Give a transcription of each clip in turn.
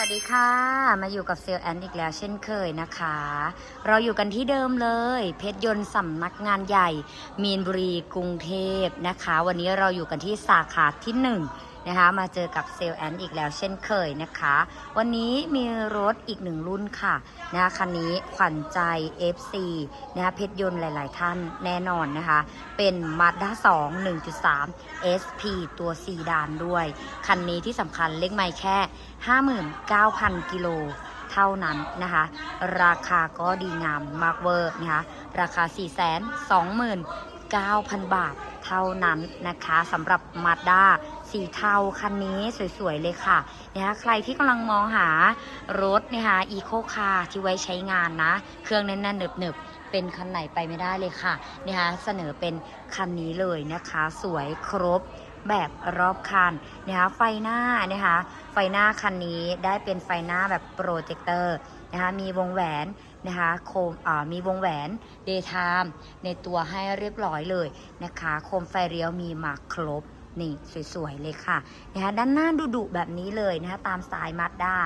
วัสดีค่ะ มาอยู่กับเซลแอนอีกแล้วเช่นเคยนะคะ เราอยู่กันที่เดิมเลย เพชรยนต์สำนักงานใหญ่ มีนบุรีกรุงเทพนะคะ วันนี้เราอยู่กันที่สาขาที่ห นะคะ มาเจอกับเซลแอนอีกแล้วเช่นเคยนะคะ วันนี้มีรถอีกหนึ่งรุ่นค่ะนะคะคันนี้ขวัญใจ FC นะคะเพชรยนต์หลาย ๆ ท่านแน่นอนนะคะ เป็น Mazda 2 1.3 SP ตัวซีดานด้วย คันนี้ที่สำคัญเล็กไม่แค่ 59,000 กิโลเท่านั้นนะคะ ราคาก็ดีงามมากเวอร์นะคะราคา 429,000 บาทเท่านั้นนะคะสำหรับมาด้า สีเทาคันนี้สวยๆเลยค่ะนะคะใครที่กำลังมองหารถนะคะอีโคคาร์ที่ไว้ใช้งานนะ เครื่องแน่นๆหนึบๆ เป็นคันไหนไปไม่ได้เลยค่ะนะคะเสนอเป็นคันนี้เลยนะคะ สวยครบแบบรอบคันนะคะไฟหน้านะคะไฟหน้าคันนี้ได้เป็นไฟหน้าแบบโปรเจคเตอร์นะคะมีวงแหวนนะคะโคมอ่ามีวงแหวน Daytime ในตัวให้เรียบร้อยเลยนะคะ โคมไฟเลี้ยวมีมาครบ นี่สวยๆเลยค่ะนะคะด้านหน้าดุๆแบบนี้เลยนะคะตามสไตล์มาสด้า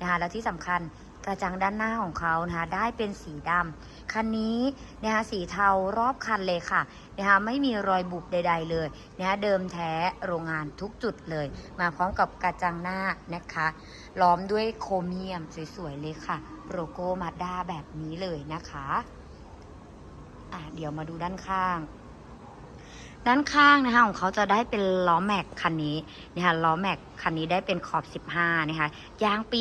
นะคะแล้วที่สำคัญกระจังด้านหน้าของเขานะคะได้เป็นสีดำคันนี้นะคะสีเทารอบคันเลยค่ะนะคะไม่มีรอยบุบใด ๆ เลยนะคะเดิมแท้โรงงานทุกจุดเลย มาพร้อมกับกระจังหน้านะคะล้อมด้วยโครเมียมสวยๆเลยค่ะโลโก้มาด้าแบบนี้เลยนะคะอะเดี๋ยวมาดูด้านข้าง ด้านข้างนะคะของเขาจะได้เป็นล้อแม็กคันนี้นะคะล้อแม็กคันนี้ได้เป็นขอบ 15 นะคะยางปี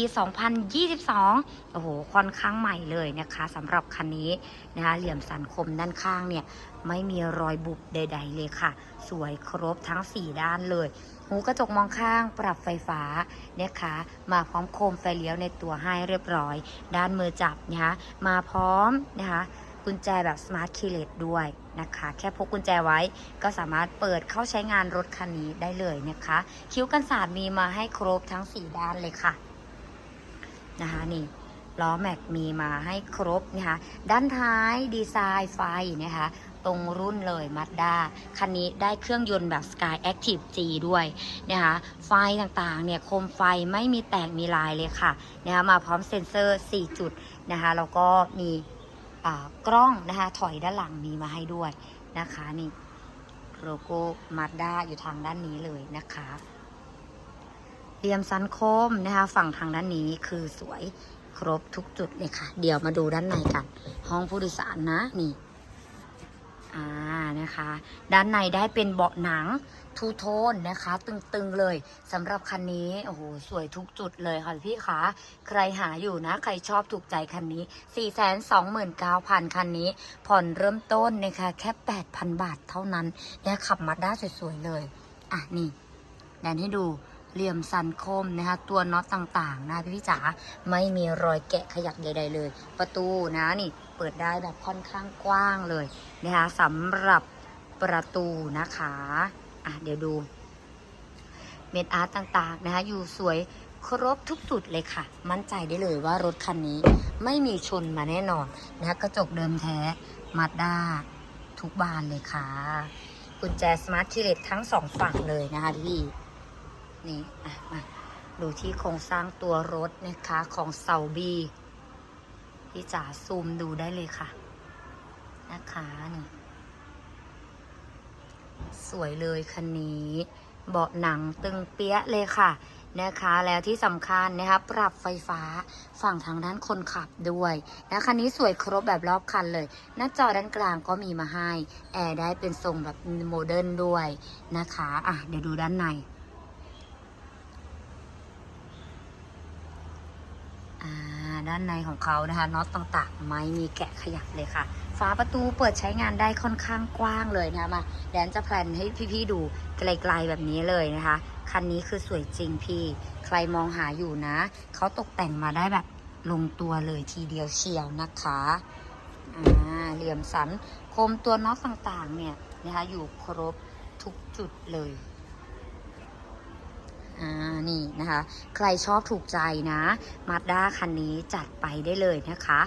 2022 โอ้โห ค่อนข้างใหม่เลยนะคะสำหรับคันนี้นะคะเหลี่ยมสันคมด้านข้างเนี่ยไม่มีรอยบุบใด ๆ เลยค่ะ สวยครบทั้ง 4 ด้านเลย หูกระจกมองข้างปรับไฟฟ้านะคะ มาพร้อมโคมไฟเลี้ยวในตัวให้เรียบร้อย ด้านมือจับนะคะมาพร้อมนะคะกุญแจแบบ Smart Keyless ด้วย นะคะ แค่พกกุญแจไว้ก็สามารถเปิดเข้าใช้งานรถคันนี้ได้เลยนะคะ คิ้วกันศาสตร์มีมาให้ครบทั้ง 4 ด้านเลยค่ะนะคะนี่ล้อแม็กมีมาให้ครบนะคะด้านท้ายดีไซน์ไฟนะคะตรงรุ่นเลยมาด้าคันนี้ได้เครื่องยนต์แบบ Sky Active G ด้วยนะคะไฟต่างๆเนี่ยโคมไฟไม่มีแตกมีลายเลยค่ะนะคะมาพร้อมเซ็นเซอร์ 4 จุดนะคะแล้วก็มี กล้องนะคะถอยด้านหลังมีมาให้ด้วยนะคะนี่โลโก้มาด้าอยู่ทางด้านนี้เลยนะคะเรียมซันโคมนะคะฝั่งทางด้านนี้คือสวยครบทุกจุดเลยค่ะ เดี๋ยวมาดูด้านในกัน ห้องผู้โดยสารนะนี่ อ่านะคะ ด้านในได้เป็นเบาะหนังทูโทนนะคะ ตึงๆเลยสำหรับคันนี้โอ้โหสวยทุกจุดเลยค่ะพี่คะใครหาอยู่นะ ใครชอบถูกใจคันนี้ 429,000 คันนี้ ผ่อนเริ่มต้นนะคะแค่ 8,000 บาทเท่านั้น และขับมาได้สวยๆเลย อะนี่แดนให้ดู เหลี่ยมสันคมนะคะ ตัวน็อตต่างๆ นะพี่จ๋าไม่มีรอยแกะขยักใดๆเลย ประตูนะนี่เปิดได้แบบค่อนข้างกว้างเลยนะคะสำหรับประตูนะคะอะเดี๋ยวดู เม็ดอาร์ตต่างๆนะคะอยู่สวยครบทุกจุดเลยค่ะ มั่นใจได้เลยว่ารถคันนี้ไม่มีชนมาแน่นอนนะคะกระจกเดิมแท้มาด้าทุกบานเลยค่ะกุญแจสมาร์ทคีเลตทั้งสองฝั่งเลยนะคะพี่ นี่อะมาดูที่โครงสร้างตัวรถนะคะของเซาบีพี่จ๋าซูมดูได้เลยค่ะนะคะนี่สวยเลยคันนี้ เบาะหนังตึงเปี้ยะเลยค่ะนะคะแล้วที่สำคัญนะคะปรับไฟฟ้าฝั่งทางด้านคนขับด้วยนะคันนี้สวยครบแบบรอบคันเลย หน้าจอด้านกลางก็มีมาให้ แอร์ได้เป็นทรงแบบโมเดิร์นด้วยนะคะ อะเดี๋ยวดูด้านใน อ่า ด้านในของเขานะคะน็อตต่างๆ ไม่มีแกะขยับเลยค่ะฝาประตูเปิดใช้งานได้ค่อนข้างกว้างเลยนะคะมาแดนจะแพลนให้พี่ๆดูไกลๆแบบนี้เลยนะคะ คันนี้คือสวยจริงพี่ ใครมองหาอยู่นะ เขาตกแต่งมาได้แบบลงตัวเลยทีเดียวเชียวนะคะอ่าเหลี่ยมสัน โคมตัวน็อตต่างๆเนี่ยนะคะอยู่ครบทุกจุดเลย อ่านี่นะคะ ใครชอบถูกใจนะมาด้าคันนี้จัดไปได้เลยนะคะ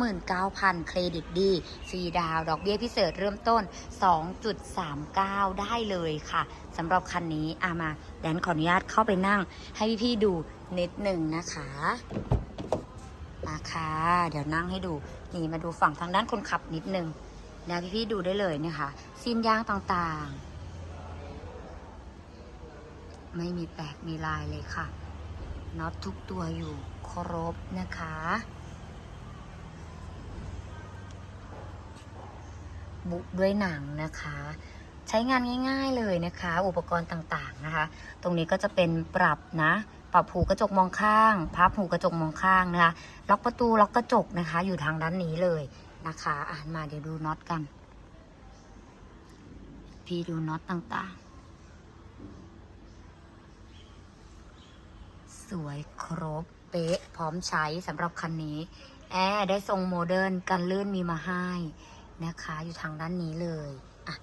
429,000 เครดิตดีฟรีดาวดอกเบี้ยพิเศษเริ่มต้น 2.39 ได้เลยค่ะสำหรับคันนี้อามาแดนขออนุญาตเข้าไปนั่ง ให้พี่ๆดูนิดหนึ่งนะคะมาค่ะ เดี๋ยวนั่งให้ดู นี่มาดูฝั่งทางด้านคนขับนิดหนึ่งนะพี่ๆดูได้เลยนะคะซีนยางต่างๆ ไม่มีแปลกมีลายเลยค่ะน็อตทุกตัวอยู่ครบนะคะ บุด้วยหนังนะคะ ใช้งานง่าย ๆเลยนะคะ อุปกรณ์ต่างๆนะคะ ตรงนี้ก็จะเป็นปรับนะปรับหูกระจกมองข้าง พับหูกระจกมองข้างนะคะ ล็อกประตูล็อกกระจกนะคะ อยู่ทางด้านนี้เลยนะคะ อ่านมาเดี๋ยวดูน็อตกัน พี่ดูน็อตต่างๆ สวยครบเป๊ะ พร้อมใช้สำหรับคันนี้ แอร์ได้ทรงโมเดิร์นกันลื่นมีมาให้นะคะ อยู่ทางด้านนี้เลยอะ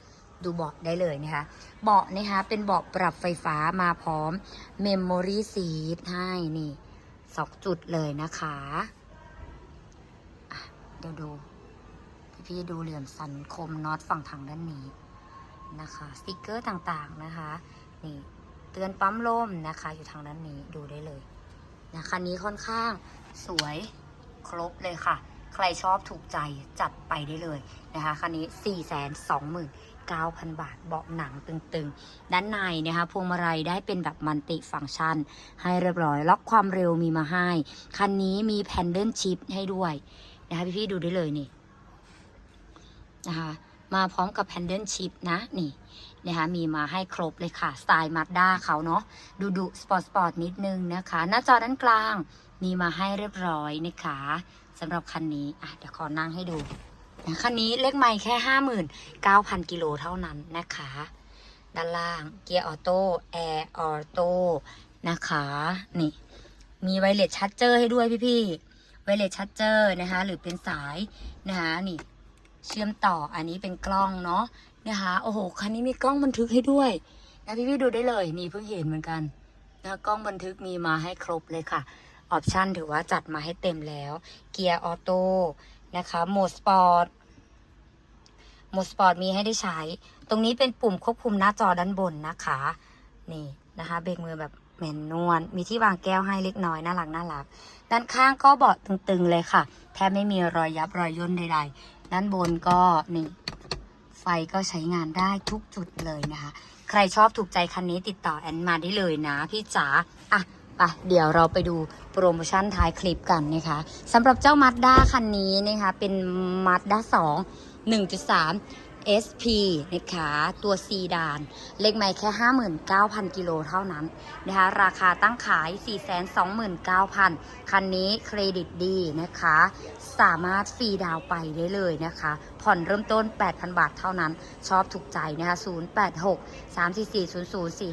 ดูเบาะได้เลยนะคะ เบาะนะคะเป็นเบาะปรับไฟฟ้ามาพร้อมเมมโมรี่ซีทให้นี่สองจุดเลยนะคะะเดี๋ยวดู พี่ๆดูเหลี่ยมสันคมน็อตฝั่งทางด้านนี้นะคะ สติกเกอร์ต่างๆนะคะ นี่ ตือนปั๊มลมนะคะ อยู่ทางด้านนี้ดูได้เลยนะคันนี้ค่อนข้างสวยครบเลยค่ะ ใครชอบถูกใจจัดไปได้เลยนะคะ คันนี้ 4 2 9 0 0 0 บาท เบาะหนังตึงๆ ด้านในนะคะ พวงมาลัยได้เป็นแบบมัลติฟังก์ชัน ให้เรียบร้อย ล็อกความเร็วมีมาให้ คันนี้มีแพนเดิลชิพให้ด้วยนะคะพี่ๆดูได้เลยนี่นะคะ มาพร้อมกับแพนเดิลชิพนะนี่ นะคะมีมาให้ครบเลยค่ะ สไตล์มาด้าเขาเนาะดูดุสปอร์ตสปอร์ตนิดนึงนะคะ หน้าจอด้านกลางมีมาให้เรียบร้อยนะคะสำหรับคันนี้อะเดี๋ยวขอนั่งให้ดูนะคันนี้เลขไม่แค่59,000กิโลเท่านั้นนะคะ ด้านล่างเกียร์ออโต้แอร์ออโต้นะคะ นี่ มีไวเลสชัดเจอร์ให้ด้วยพี่ๆไวเลสชัดเจอร์นะคะ หรือเป็นสายนะคะนี่ เชื่อมต่ออันนี้เป็นกล้องเนาะ นะคะโอ้โหคันนี้มีกล้องบันทึกให้ด้วยนะพี่พี่ดูได้เลยนี่เพิ่งเห็นเหมือนกันนะกล้องบันทึกมีมาให้ครบเลยค่ะออปชันถือว่าจัดมาให้เต็มแล้ว เกียร์ออโต้นะคะโหมดสปอร์ตโหมดสปอร์ตมีให้ได้ใช้ ตรงนี้เป็นปุ่มควบคุมหน้าจอด้านบนนะคะ นี่นะคะเบรกมือแบบแมนนวลมีที่วางแก้วให้เล็กน้อยน่ารักน่ารัก ด้านข้างก็เบาะตึงๆเลยค่ะ แทบไม่มีรอยยับรอยย่นใดๆ ด้านบนก็นี่ ฟก็ใช้งานได้ทุกจุดเลยนะคะ ใครชอบถูกใจคันนี้ติดต่อแอนมาได้เลยนะพี่จ๋าอะไปเดี๋ยวเราไปดูโปรโมชั่นท้ายคลิปกันนะคะสำหรับเจ้ามา z ด้าคันนี้นะคะเป็นมา z ด้า2 1.3 SP นะคะตัวซีดาน เลขไม่แค่ 59,000 กิโลเท่านั้นนะคะราคาตั้งขาย 429,000 คันนี้เครดิตดีนะคะ สามารถฟรีดาวไปได้เลยนะคะ ผ่อนเริ่มต้น 8,000 บาทเท่านั้น ชอบถูกใจนะคะ 086 344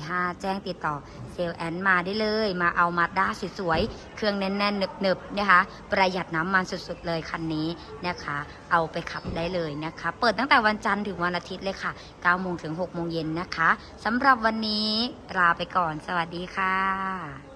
0045 แจ้งติดต่อเซลแอนมาได้เลย มาเอามาด้าสวยๆ เครื่องแน่นๆหนึบๆนะคะ ประหยัดน้ำมันสุดๆเลยคันนี้นะคะ เอาไปขับได้เลยนะคะ เปิดตั้งแต่วันจันทร์ถึงวันอาทิตย์เลยค่ะ9โมงถึง6โมงเย็นนะคะสำหรับวันนี้ลาไปก่อน สวัสดีค่ะ